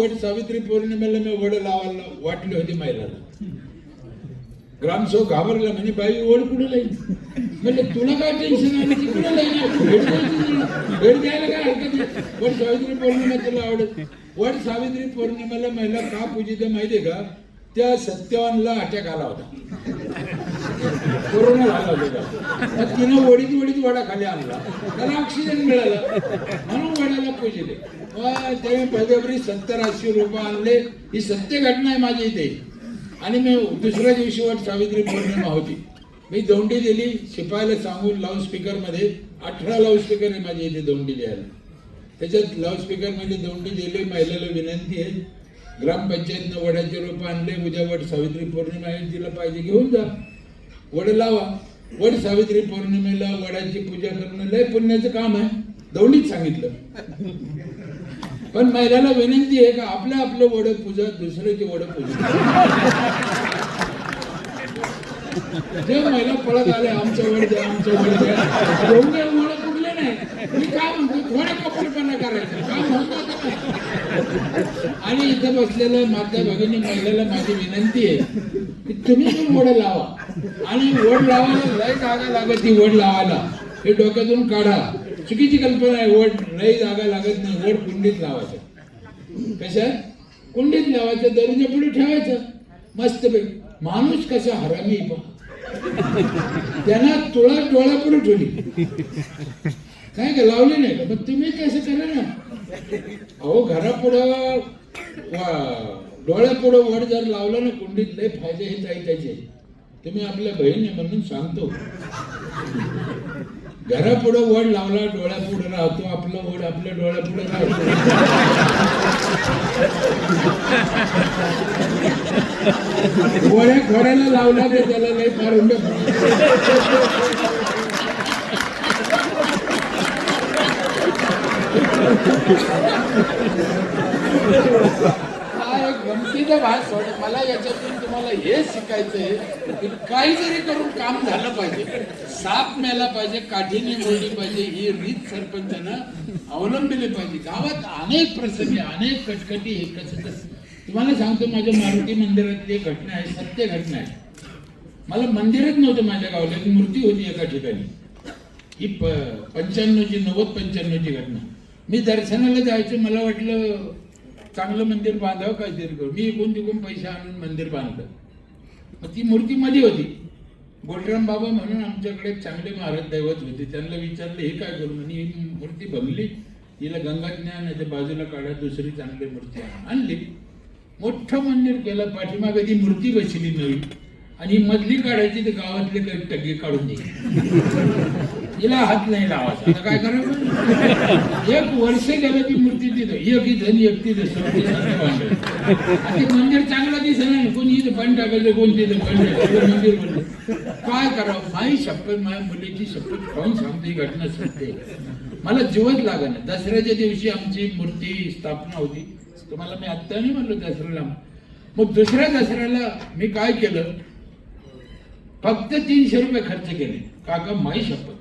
वड सावित्री पौर्णिमेला मी वड लावायला वाटली होती महिलाला. ग्रामसेवक घाबरला म्हणजे बाई वड कुठं लाईन म्हणजे तुला काय टेन्शन आहे? ती कुठं लाईन भेट द्यायला काय हरकत नाही. वड सावित्री पौर्णिमा तुला आवडत. वड सावित्री पौर्णिमेला महिला का पूजिते माहितीये का? त्या सत्यवानला अटॅक आला होता. कोरोना झाला होता. तिनं वडीत वडीत वडा खाली आणला. त्याला ऑक्सिजन मिळाला. म्हणून वड्याला पूजले मग त्याने सत्तर ऐंशी रुपये आणले. ही सत्य घटना आहे माझ्या इथे. आणि मी दुसऱ्या दिवशी वाट सावित्री पौर्णिमा होती. मी दौंडी दिली. शिपायला सांगून लाऊडस्पीकरमध्ये अठरा लाऊडस्पीकर आहे माझ्या इथे दोंडी द्यायला त्याच्यात लाऊडस्पीकरमध्ये मध्ये दिली. महिलेला विनंती आहे. ग्रामपंचायतनं वड्याचे रोप आणले. उद्या वड सावित्री पौर्णिमा आहे. तिला पाहिजे घेऊन जा. वड लावा. वड सावित्री पौर्णिमेला वडाची पूजा करणं लय पुण्याचं काम आहे. दौंडीत सांगितलं. पण महिलाला विनंती आहे का आपलं आपलं वड पूजा दुसऱ्याची वड पूजा. जे महिला पळत आले आमचं वड द्या आमचं वड द्या. एवढे वड फुटले नाही. मी काय म्हणतो थोडा कपडपणा करायचं. काय म्हणतो आणि इथं बसलेल्या माझ्या भगिनी महिलेला माझी विनंती आहे. तुम्ही पण वड लावा. आणि वड लावायला लय जागा लागत ती वड लावायला. हे डोक्यातून काढा. चुकीची कल्पना आहे वड लय जागा लागत नाही वड कुंडीत लावायचं. कशात कुंडीत लावायचं दरुच्या पुढे ठेवायचं. मस्त माणूस कसा हरामी त्यांना तुळा डोळा पुढे ठेवली. काय का लावली नाही का? मग तुम्ही कसं करा ना? अहो घरापुढं डोळ्यापुढं वड जर लावलं ना कुंडीत लय फायदे हे आहे त्याचे. तुम्ही आपल्या बहिणी म्हणून सांगतो. घरापुढं वड लावला डोळ्यापुढे राहतो आपलं वड आपल्या डोळ्यापुढे राहतो. वड्या खोड्याला लावला ते त्याला लय फार उंड गमतीचा भाग सोड. मला याच्यातून तुम्हाला हे शिकायचंय की काहीतरी करून काम झालं पाहिजे साप मेला पाहिजे काठीने मोडली पाहिजे ही रीत सरपंचानं अवलंबिली पाहिजे. गावात अनेक प्रसंगी अनेक कटकटी हे कसं तुम्हाला सांगतो माझ्या मारुती मंदिरातली एक घटना आहे सत्य घटना आहे. मला मंदिरच नव्हतं माझ्या गावाला एक मूर्ती होती एका ठिकाणी. ही प पंच्याण्णवची नव्वद पंच्याण्णवची घटना. मी दर्शनाला जायचं मला वाटलं चांगलं मंदिर बांधावं काहीतरी करू. मी एकूण तिकून पैसे आणून मंदिर बांधलं. मग ती मूर्ती मध्ये होती. गोलराम बाबा म्हणून आमच्याकडे चांगले महाराज दैवत होते. त्यांना विचारलं हे काय करू? म्हणे ही मूर्ती भंगली तिला गंगा ज्ञान आहे बाजूला काढा दुसरी चांगली मूर्ती आणली. मोठं मंदिर केलं. पाठीमागे ती मूर्ती बसली नवीन आणि मधली काढायची तर गावातले काही टगे काढून द्यायचे तिला हात नाही लावायचा. आता काय करावं एक वर्ष गेलं ती मूर्ती तिथं. एक इथं आणि एक तिथं. मंदिर चांगलं दिसत नाही. कोणी इथं पण टाकायचं कोण तिथं पण टाकायचं मंदिर बनलं काय करावं? माझी शपथ माझ्या मुलीची शपथ खाऊन सांगते ही घटना सत्य मला जीवच लागणार दसऱ्याच्या दिवशी आमची मूर्ती स्थापना होती. तुम्हाला मी आत्ता नाही म्हणलो दसऱ्याला. मग दुसऱ्या दसऱ्याला मी काय केलं? फक्त तीनशे रुपये खर्च केले. काका माई शपथ.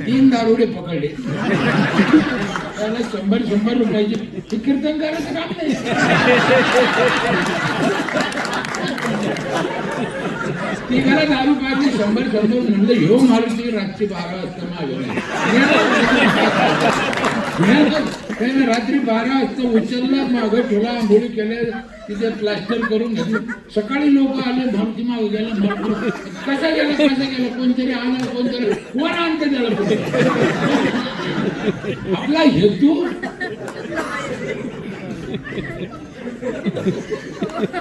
तीन दारुडे पकडले. त्याला शंभर शंभर रुपयाचे हे कीर्तन करायचं काम नाही. तिघाला दारू पाहिजे शंभर शंभर म्हणजे ह्यो मारुती रात्री बारा वाजता मागे त्याने रात्री बारा वाजता उचलला मागं ठेवला आंघोळी केल्या तिथे प्लास्टर करून घेतलं. सकाळी लोक आले भामती माग गेला कसा गेला कसा गेला कोणतरी आला कोणतरी कोण आणत त्याला. आपला हेतू?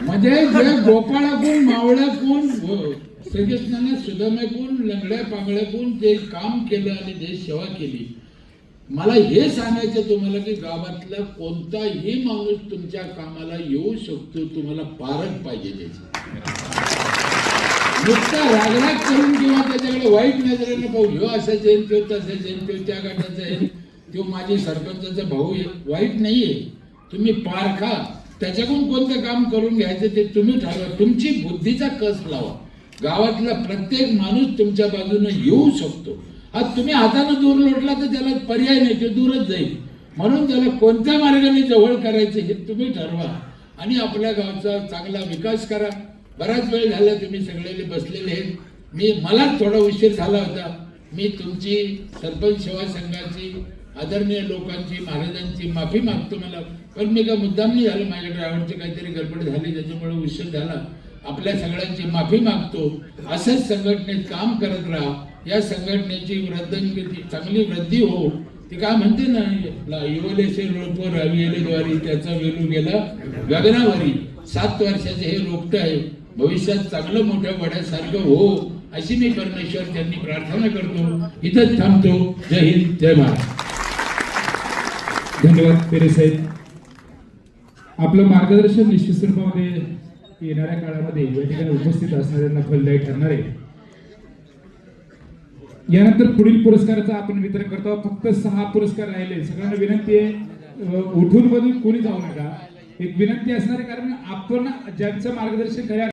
म्हणजे जे गोपाळाकून मावळाकून हो, श्रीकृष्णाने सुदामेकून लंगड्या पांगड्याकून ते काम केलं आणि देश सेवा केली मला हे सांगायचं तुम्हाला की गावातला कोणताही माणूस तुमच्या कामाला येऊ शकतो तुम्हाला पारख पाहिजे त्याची. नुसता रागराग करून किंवा त्याच्याकडे वाईट नजरेने पाहू ह्यो असाच येईल तो तसाच येईल तो त्या गटाचा येईल तो माझी सरपंचाचा भाऊ आहे वाईट नाहीये. तुम्ही पारखा. त्याच्याकडून कोणतं काम करून घ्यायचं ते तुम्ही ठरवा. तुमची बुद्धीचा कस लावा. गावातला प्रत्येक माणूस तुमच्या बाजूने येऊ शकतो. आज तुम्ही हातानं दूर लोटला तर त्याला पर्याय नाही तो दूरच जाईल. म्हणून त्याला कोणत्या मार्गाने जवळ करायचं हे तुम्ही ठरवा आणि आपल्या गावचा चांगला विकास करा. बराच वेळ झाला तुम्ही सगळे बसलेले आहेत. मी मला थोडा उशीर झाला होता. मी तुमची सरपंच सेवा संघाची आदरणीय लोकांची महाराजांची माफी मागतो मला. पण मी का मुद्दाम नाही झालं माझ्या ड्रायव्हरची काहीतरी गडबड झाली त्याच्यामुळे उशीर झाला. आपल्या सगळ्यांची माफी मागतो. असंच संघटनेत काम करत राहा. या संघटनेची वृद्धी चांगली वृद्धी हो. ते काय म्हणते ना ला- रोप रविले द्वारी त्याचा वेलू गेला गगनावरी. सात वर्षाचे हे रोपट आहे. भविष्यात चांगलं मोठ्या वड्यासारखं हो अशी मी परमेश्वर त्यांनी प्रार्थना करतो. इथंच थांबतो. जय हिंद जय महाराज धन्यवाद पेरे साहेब आपलं मार्गदर्शन निश्चित स्वरूपामध्ये येणाऱ्या काळामध्ये या ठिकाणी उपस्थित असणाऱ्यांना फलदायी ठरणार आहे. यानंतर पुढील पुरस्काराचा आपण वितरण करतो. फक्त सहा पुरस्कार राहिले. सगळ्यांना विनंती आहे उठून मधून कोणी जाऊ नका. एक विनंती असणार आहे कारण आपण ज्यांचं मार्गदर्शन करा